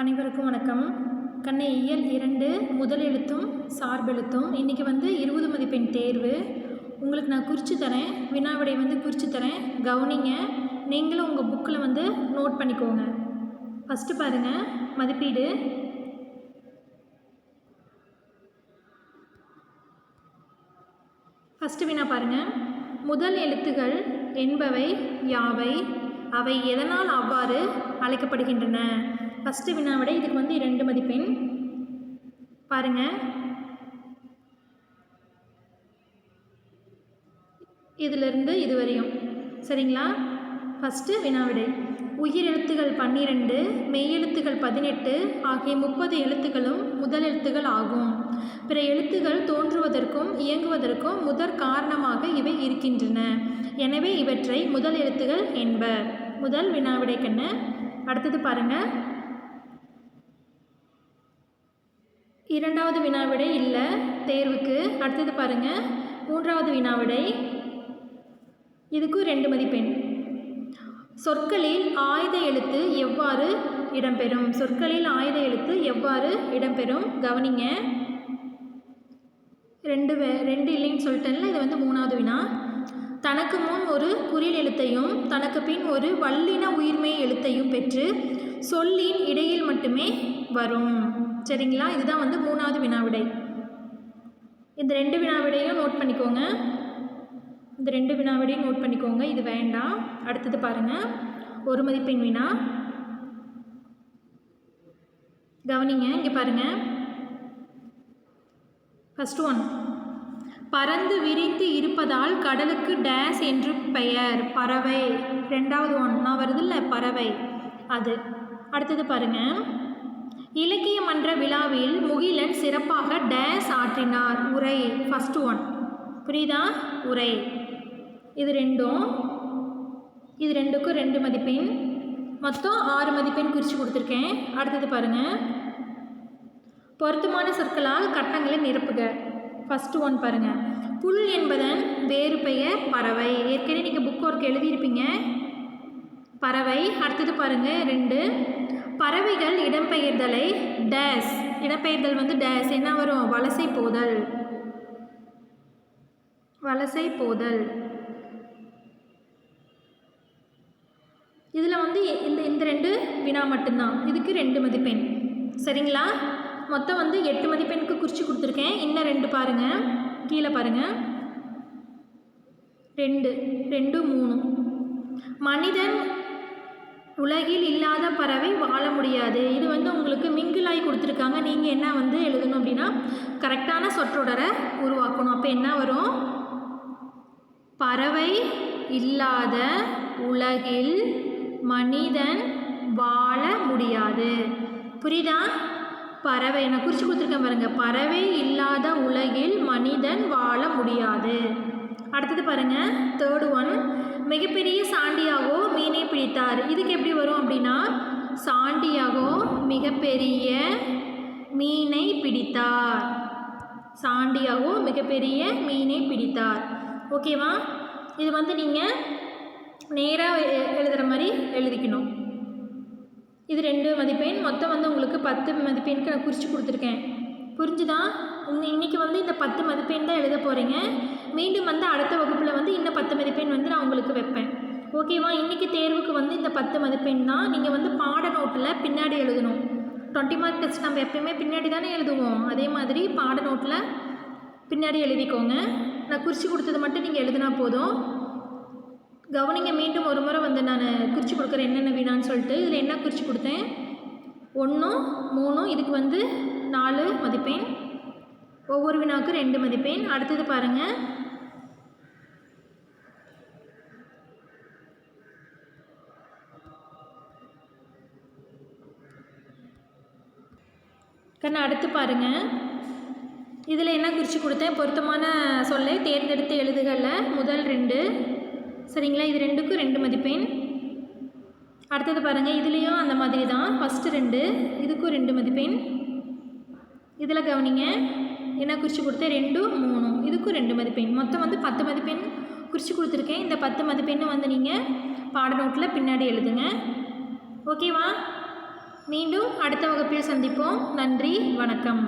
அனைவருக்கும் வணக்கம். கண்ணை இயல் இரண்டு முதல் எழுத்தும் சார்பெழுத்தும். இன்றைக்கி வந்து இருபது மதிப்பெண் தேர்வு. உங்களுக்கு நான் குறித்து தரேன். வினாவிடை வந்து குறித்து தரேன். கவனிங்க. நீங்களும் உங்கள் புக்கில் வந்து நோட் பண்ணிக்கோங்க. ஃபஸ்ட்டு பாருங்கள் மதிப்பீடு. ஃபஸ்ட்டு வினா பாருங்கள் முதல் எழுத்துகள் என்பவை யாவை? அவை எதனால் அவ்வாறு அழைக்கப்படுகின்றன? ஃபஸ்ட்டு வினாவிட இதுக்கு வந்து இரண்டு மதிப்பெண். பாருங்கள் இதிலிருந்து இதுவரையும். சரிங்களா? ஃபஸ்ட்டு வினாவிடை உயிரெழுத்துகள் பன்னிரெண்டு மெய்யெழுத்துகள் பதினெட்டு ஆகிய முப்பது எழுத்துக்களும் முதல் எழுத்துகள் ஆகும். பிற எழுத்துகள் தோன்றுவதற்கும் இயங்குவதற்கும் முதற் காரணமாக இவை இருக்கின்றன. எனவே இவற்றை முதல் எழுத்துகள் என்பர். முதல் வினாவிடை கண்ணு அடுத்தது பாருங்கள் இரண்டாவது வினாவிடை இல்லை. தேர்வுக்கு அடுத்தது பாருங்கள் மூன்றாவது வினாவிடை. இதுக்கும் ரெண்டு மதிப்பெண். சொற்களில் ஆயுத எழுத்து எவ்வாறு இடம்பெறும்? சொற்களில் ஆயுத எழுத்து எவ்வாறு இடம்பெறும்? கவனிங்க. ரெண்டு வே ரெண்டு இல்லைன்னு சொல்லிட்டேன்ல இது வந்து மூணாவது வினா. தனக்கு முன் ஒரு குறில் எழுத்தையும் தனக்கு பின் ஒரு வல்லின உயிர்மை எழுத்தையும் பெற்று சொல்லின் இடையில் மட்டுமே வரும். சரிங்களா? இதுதான் வந்து மூணாவது வினாவிடை. இந்த ரெண்டு வினாவிடையும் நோட் பண்ணிக்கோங்க. இந்த ரெண்டு வினாவிடையும் நோட் பண்ணிக்கோங்க. இது வேண்டாம். அடுத்தது பாருங்கள் ஒரு மதிப்பெண் வினா. கவனிங்க இங்கே பாருங்கள் ஃபஸ்ட் ஒன் பறந்து விரிந்து இருப்பதால் கடலுக்கு டேஸ் என்று பெயர். பறவை. ரெண்டாவது ஒன்றா வருது இல்லை பறவை. அது. அடுத்தது பாருங்கள் இலக்கிய மன்ற விழாவில் முகிலன் சிறப்பாக டேஸ் ஆற்றினார். உரை ஃபஸ்ட் ஒன் புரியுதா? உரை. இது ரெண்டும். இது ரெண்டுக்கும் ரெண்டு மதிப்பெண். மொத்தம் ஆறு மதிப்பெண் குறித்து கொடுத்துருக்கேன். அடுத்தது பாருங்கள் பொருத்தமான சொற்களால் கட்டங்களை நிரப்புக. ஃபஸ்ட்டு ஒன் பாருங்கள் புல் என்பதன் வேறு பெயர் பறவை. ஏற்கனவே நீங்கள் புக் ஒர்க் எழுதியிருப்பீங்க. பறவை. அடுத்தது பாருங்கள் ரெண்டு. பறவைகள் இடம்பெயர்தலை டேஸ். இடம்பெயர்தல் வந்து டேஸ். என்ன வரும்? வலசை போதல். வலசை போதல். இதில் வந்து இந்த இந்த ரெண்டு வினா மட்டும்தான். இதுக்கு ரெண்டு மதிப்பெண். சரிங்களா? மொத்தம் வந்து எட்டு மதிப்பெண்ணுக்கு குறித்து கொடுத்துருக்கேன். இன்னும் ரெண்டு பாருங்கள் கீழே பாருங்கள் ரெண்டு. ரெண்டு மூணு. மனிதன் உலகில் இல்லாத பறவை வாழ முடியாது. இது வந்து உங்களுக்கு மிங்கிலாய் கொடுத்துருக்காங்க. நீங்கள் என்ன வந்து எழுதணும் அப்படின்னா கரெக்டான சொற்றொடரை உருவாக்கணும். அப்போ என்ன வரும்? பறவை இல்லாத உலகில் மனிதன் வாழ முடியாது. புரியுதா? பறவை நான் குறித்து கொடுத்துருக்கேன் பாருங்கள் பறவை இல்லாத உலகில் மனிதன் வாழ முடியாது. அடுத்தது பாருங்கள் தேர்டு ஒன் மிகப்பெரிய சாண்டியாகோ மீனை பிடித்தார். இதுக்கு எப்படி வரும் அப்படின்னா சாண்டியாகோ மிகப்பெரிய மீனை பிடித்தார். சாண்டியாகோ மிகப்பெரிய மீனை பிடித்தார். ஓகேவா இது வந்து நீங்கள் நேராக எழுதுகிற மாதிரி எழுதிக்கணும். இது ரெண்டு மதிப்பெண். மொத்தம் வந்து உங்களுக்கு பத்து மதிப்பெண்க்கு நான் குறித்து கொடுத்துருக்கேன். புரிஞ்சுதா? இந்த இன்றைக்கி வந்து இந்த பத்து மதிப்பெண் தான் எழுத போகிறீங்க மீண்டும் வந்து அடுத்த வகுப்பில் வந்து இன்னும் பத்து மதிப்பெண் வந்து நான் உங்களுக்கு வைப்பேன். ஓகேவா இன்றைக்கி தேர்வுக்கு வந்து இந்த பத்து மதிப்பெண் தான். நீங்கள் வந்து பாட நோட்டில் பின்னாடி எழுதணும். டுவெண்ட்டி மார்க் டெஸ்ட் நம்ம எப்பயுமே பின்னாடி தானே எழுதுவோம். அதே மாதிரி பாட நோட்டில் பின்னாடி எழுதிக்கோங்க. நான் குறித்து கொடுத்தது மட்டும் நீங்கள் எழுதினா போதும். கவனிங்க மீண்டும் ஒரு முறை வந்து நான் குறித்து கொடுக்குறேன் என்னென்ன வினான்னு சொல்லிட்டு. இதில் என்ன குறித்து கொடுத்தேன்? ஒன்றும் மூணும் இதுக்கு வந்து நாலு மதிப்பெண். ஒவ்வொரு வினாவுக்கு ரெண்டு மதிப்பெண். அடுத்தது பாருங்கள் கண்ணா அடுத்து பாருங்கள் இதில் என்ன குறித்து கொடுத்தேன்? பொருத்தமான சொல்லை தேர்ந்தெடுத்து எழுதுகல முதல் ரெண்டு. சரிங்களா? இது ரெண்டுக்கும் ரெண்டு மதிப்பெண். அடுத்தது பாருங்கள் இதுலேயும் அந்த மாதிரி தான் ஃபஸ்ட்டு ரெண்டு. இதுக்கும் ரெண்டு மதிப்பெண். இதில் கவனிங்க என்ன குறித்து கொடுத்தேன் ரெண்டும் மூணும். இதுக்கும் ரெண்டு மதிப்பெண். மொத்தம் வந்து பத்து மதிப்பெண் குறித்து கொடுத்துருக்கேன். இந்த பத்து மதிப்பெண்ணை வந்து நீங்கள் பாட நோட்டில் பின்னாடி எழுதுங்க. ஓகேவா? மீண்டும் அடுத்த வகுப்பில் சந்திப்போம். நன்றி வணக்கம்.